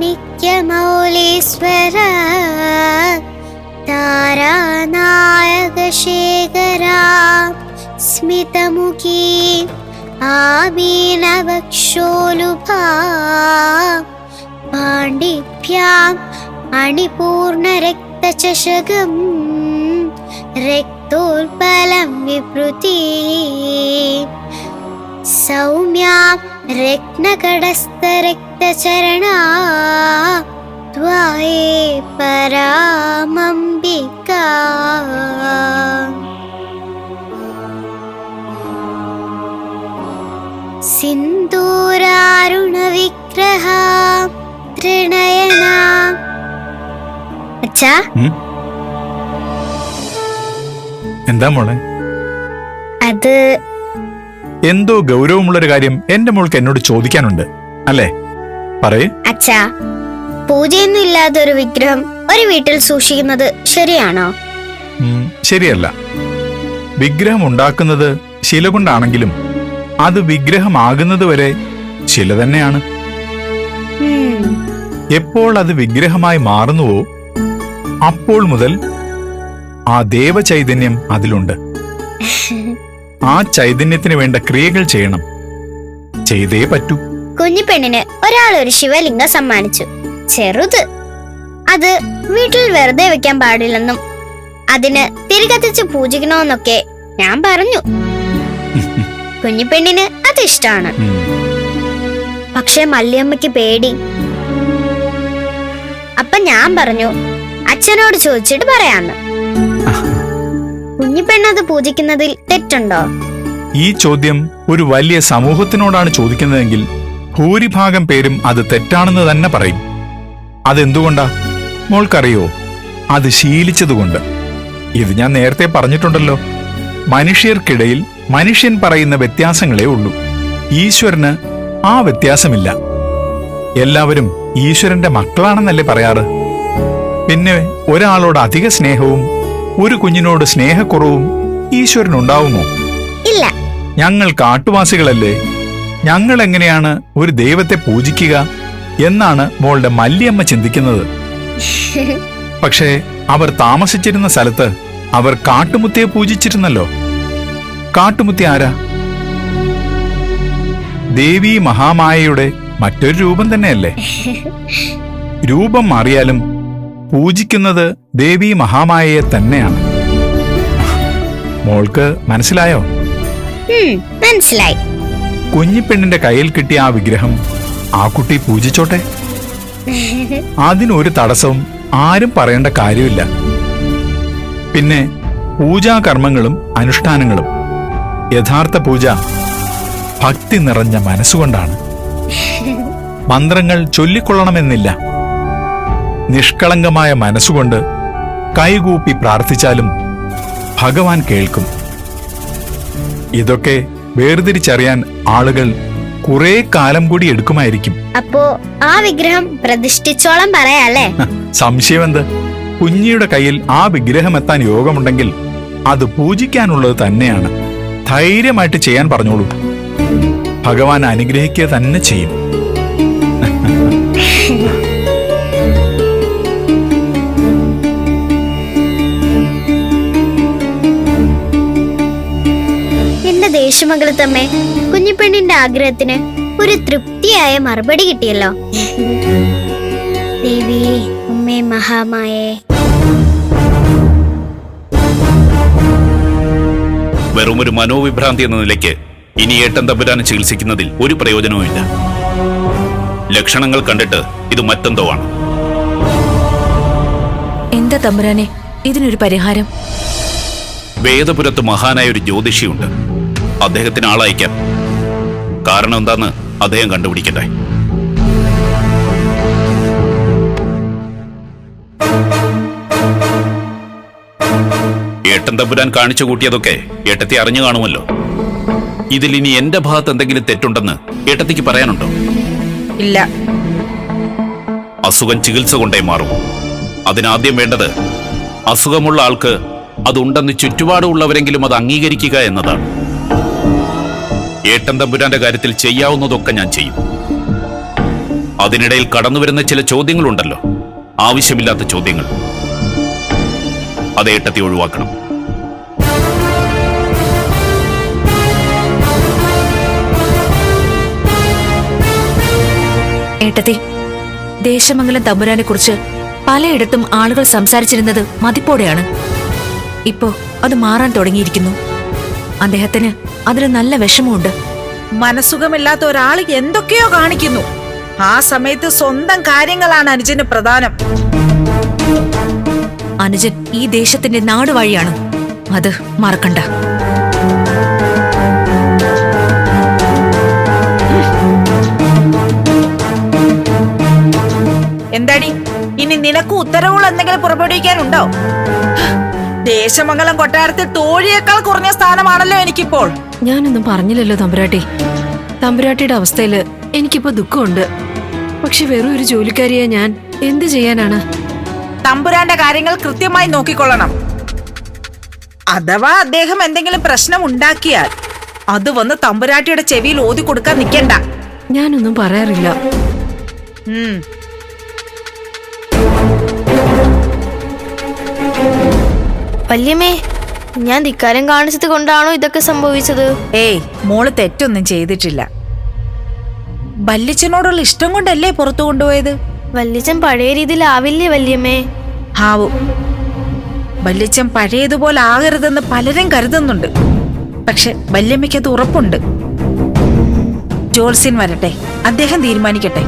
णिक्यमौलेश्वर तारानायकशेखरा स्मितमुखी आमीनवक्षोलुभा पाण्डिभ्याम् मणिपूर्णरक्तचषकम् रक्तोल्पलं विभृति सौम्यां रिक्तकटस्त രത്നകടസ്ഥരക്തചരണാ ത്വായേ പരാമംബികാ. സിന്ദൂരാരുണവിഗ്രഹ ത്രിണയന. അച്ഛാ. എന്താ മോളെ? അത് എന്തോ ഗൗരവമുള്ളൊരു കാര്യം എന്റെ മോൾക്ക് എന്നോട് ചോദിക്കാനുണ്ട്. അല്ലേ? പറയേ. അച്ഛാ പൂജയൊന്നും ഇല്ലാതെ ഒരു വിഗ്രഹം ഒരു വീട്ടിൽ സൂക്ഷിക്കുന്നത് ശരിയാണോ? ശരിയല്ല. വിഗ്രഹം ഉണ്ടാക്കുന്നത് ശില കൊണ്ടാണെങ്കിലും അത് വിഗ്രഹമാകുന്നത് വരെ ശില തന്നെയാണ്. എപ്പോൾ അത് വിഗ്രഹമായി മാറുന്നുവോ അപ്പോൾ മുതൽ ആ ദേവചൈതന്യം അതിലുണ്ട്. ആ ചൈതന്യത്തിന് വേണ്ട ക്രിയകൾ ചെയ്യണം. ചെയ്തേ പറ്റൂ. കുഞ്ഞു പെണ്ണിന് ഒരാൾ ഒരു ശിവലിംഗം സമ്മാനിച്ചു. ചെറുത്. അത് വീട്ടിൽ വെറുതെ വെക്കാൻ പാടില്ലെന്നും അതിന് തിരികത്തിച്ച് പൂജിക്കണമെന്നൊക്കെ ഞാൻ പറഞ്ഞു. കുഞ്ഞു പെണ്ണിന് അത് ഇഷ്ടമാണ്. പക്ഷെ മല്ലിയമ്മയ്ക്ക് പേടി. അപ്പൊ ഞാൻ പറഞ്ഞു അച്ഛനോട് ചോദിച്ചിട്ട് പറയാന്ന്. കുഞ്ഞിപ്പെണ്ണത് പൂജിക്കുന്നതിൽ തെറ്റുണ്ടോ? ഈ ചോദ്യം ഒരു വലിയ സമൂഹത്തിനോടാണ് ചോദിക്കുന്നതെങ്കിൽ ഭൂരിഭാഗം പേരും അത് തെറ്റാണെന്ന് തന്നെ പറയും. അതെന്തുകൊണ്ടാ? മോൾക്കറിയോ? അത് ശീലിച്ചതുകൊണ്ട്. ഇത് ഞാൻ നേരത്തെ പറഞ്ഞിട്ടുണ്ടല്ലോ. മനുഷ്യർക്കിടയിൽ മനുഷ്യൻ പറയുന്ന വ്യത്യാസങ്ങളേ ഉള്ളൂ. ഈശ്വരന് ആ വ്യത്യാസമില്ല. എല്ലാവരും ഈശ്വരന്റെ മക്കളാണെന്നല്ലേ പറയാറ്? പിന്നെ ഒരാളോട് അധിക സ്നേഹവും ഒരു കുഞ്ഞിനോട് സ്നേഹക്കുറവും ഈശ്വരനുണ്ടാവുമോ? ഇല്ല. ഞങ്ങൾ കാട്ടുവാസികളല്ലേ ഞങ്ങൾ എങ്ങനെയാണ് ഒരു ദൈവത്തെ പൂജിക്കുക എന്നാണ് മോളുടെ മല്ലിയമ്മ ചിന്തിക്കുന്നത്. പക്ഷേ അവർ താമസിച്ചിരുന്ന സ്ഥലത്ത് അവർ കാട്ടുമുത്തിയെ പൂജിച്ചിരുന്നല്ലോ. കാട്ടുമുത്തി ആരാ? ദേവി മഹാമായയുടെ മറ്റൊരു രൂപം തന്നെയല്ലേ? രൂപം മാറിയാലും പൂജിക്കുന്നത് ദേവി മഹാമായയെ തന്നെയാണ്. മോൾക്ക് മനസ്സിലായോ? മനസ്സിലായി. കുഞ്ഞിപ്പെണ്ണിന്റെ കയ്യിൽ കിട്ടിയ ആ വിഗ്രഹം ആ കുട്ടി പൂജിച്ചോട്ടെ? അതിനൊരു തടസ്സവും ആരും പറയേണ്ട കാര്യമില്ല. പിന്നെ പൂജാകർമ്മങ്ങളും അനുഷ്ഠാനങ്ങളും യഥാർത്ഥ പൂജ ഭക്തി നിറഞ്ഞ മനസ്സുകൊണ്ടാണ്. മന്ത്രങ്ങൾ ചൊല്ലിക്കൊള്ളണമെന്നില്ല. നിഷ്കളങ്കമായ മനസ്സുകൊണ്ട് കൈകൂപ്പി പ്രാർത്ഥിച്ചാലും ഭഗവാൻ കേൾക്കും. ഇതൊക്കെ വേർതിരിച്ചറിയാൻ ആളുകൾ കുറെ കാലം കൂടി എടുക്കുമായിരിക്കും. അപ്പോ ആ വിഗ്രഹം പ്രതിഷ്ഠിച്ചോളം പറയാല്ലേ സംശയം സംശയമെന്ത്? കുഞ്ഞിയുടെ കയ്യിൽ ആ വിഗ്രഹം എത്താൻ യോഗമുണ്ടെങ്കിൽ അത് പൂജിക്കാനുള്ളത് തന്നെയാണ്. ധൈര്യമായിട്ട് ചെയ്യാൻ പറഞ്ഞോളൂ. ഭഗവാൻ അനുഗ്രഹിക്കുക തന്നെ ചെയ്യും. ദേശമംഗലത്തമ്മേ കുഞ്ഞിപ്പെണ്ണിന്റെ ആഗ്രഹത്തിന് ഒരു തൃപ്തിയായ മറുപടി കിട്ടിയല്ലോ. ദേവി ഉമ്മേ മഹാമായേ. വെറും ഒരു മനോവിഭ്രാന്തി എന്ന നിലയ്ക്ക് ഇനി ഏട്ടൻ തമ്പുരാനെ ചികിത്സിക്കുന്നതിൽ ഒരു പ്രയോജനവുമില്ല ലക്ഷണങ്ങൾ കണ്ടിട്ട് ഇത് മറ്റെന്തോ ആണ്. എന്താ തമ്പുരാനെ? ഇതിനൊരു പരിഹാരം? വേദപുരത്ത് മഹാനായ ഒരു ജ്യോതിഷിയുണ്ട്. അദ്ദേഹത്തിന് ആളയക്കാം കാരണം എന്താന്ന് അദ്ദേഹം കണ്ടുപിടിക്കട്ടെ. ഏട്ടൻ തമ്പുരാൻ കാണിച്ചു കൂട്ടിയതൊക്കെ ഏട്ടത്തി അറിഞ്ഞു കാണുമല്ലോ. ഇതിൽ ഇനി എന്റെ ഭാഗത്ത് എന്തെങ്കിലും തെറ്റുണ്ടെന്ന് ഏട്ടത്തിക്ക് പറയാനുണ്ടോ? ഇല്ല. അസുഖം ചികിത്സ കൊണ്ടേ മാറും. അതിനാദ്യം വേണ്ടത് അസുഖമുള്ള ആൾക്ക് അതുണ്ടെന്ന് ചുറ്റുപാടുള്ളവരെങ്കിലും അത് അംഗീകരിക്കുക എന്നതാണ്. ഏട്ടൻ തമ്പുരാന്റെ കാര്യത്തിൽ ചെയ്യാവുന്നതൊക്കെ ഞാൻ ചെയ്യും. അതിനിടയിൽ കടന്നുവരുന്ന ചില ചോദ്യങ്ങളുണ്ടല്ലോ. ആവശ്യമില്ലാത്ത ചോദ്യങ്ങൾ. അത് ഏട്ടത്തി ഒഴിവാക്കണം. ഏട്ടത്തി ദേശമംഗലം തമ്പുരാനെ കുറിച്ച് പലയിടത്തും ആളുകൾ സംസാരിച്ചിരുന്നത് മതിപ്പോടെയാണ്. ഇപ്പോ അത് മാറാൻ തുടങ്ങിയിരിക്കുന്നു. അദ്ദേഹത്തിന് അതിന് നല്ല വിഷമമുണ്ട്. മനസുഖമില്ലാത്ത ഒരാൾ എന്തൊക്കെയോ കാണിക്കുന്നു. ആ സമയത്ത് സ്വന്തം കാര്യങ്ങളാണ് അനുജന് പ്രധാനം. അനുജൻ ഈ ദേശത്തിന്റെ നാട് വഴിയാണ് അത് മറക്കണ്ട. എന്താടി? ഇനി നിനക്ക് ഉത്തരവുകൾ എന്തെങ്കിലും പുറപ്പെടുവിക്കാനുണ്ടോ? ദേശമംഗലം കൊട്ടാരത്തിൽ തോഴിയേക്കാൾ കുറഞ്ഞ സ്ഥാനമാണല്ലോ എനിക്കിപ്പോൾ. ഞാനൊന്നും പറഞ്ഞില്ലല്ലോ തമ്പുരാട്ടി. തമ്പുരാട്ടിയുടെ അവസ്ഥയിൽ എനിക്കിപ്പോ ദുഃഖമുണ്ട്. പക്ഷെ വെറും ഒരു ജോലിക്കാരിയെ ഞാൻ എന്ത് ചെയ്യാനാണ്? തമ്പുരാന്റെ കാര്യങ്ങൾ കൃത്യമായി നോക്കിക്കൊള്ളണം. അഥവാ അദ്ദേഹം എന്തെങ്കിലും പ്രശ്നം ഉണ്ടാക്കിയാൽ അത് വന്ന് തമ്പുരാട്ടിയുടെ ചെവിയിൽ ഓതി കൊടുക്കാൻ നിൽക്കണ്ട ഞാനൊന്നും പറയാറില്ല. ഉം. വല്യമ്മേ ഞാൻ ധിക്കാരം കാണിച്ചത് കൊണ്ടാണോ ഇതൊക്കെ സംഭവിച്ചത്? ഏയ് മോൾ തെറ്റൊന്നും ചെയ്തിട്ടില്ല. വല്യച്ഛനോടുള്ള ഇഷ്ടം കൊണ്ടല്ലേ പുറത്തു കൊണ്ടുപോയത്? വല്യച്ഛൻ പഴയ രീതിയിലാവില്ലേ വല്യമ്മേ? ആവും വല്യച്ഛൻ പഴയതുപോലെ ആകരുതെന്ന് പലരും കരുതുന്നുണ്ട്. പക്ഷെ വല്യമ്മയ്ക്ക് അത് ഉറപ്പുണ്ട്. ജോത്സ്യൻ വരട്ടെ. അദ്ദേഹം തീരുമാനിക്കട്ടെ.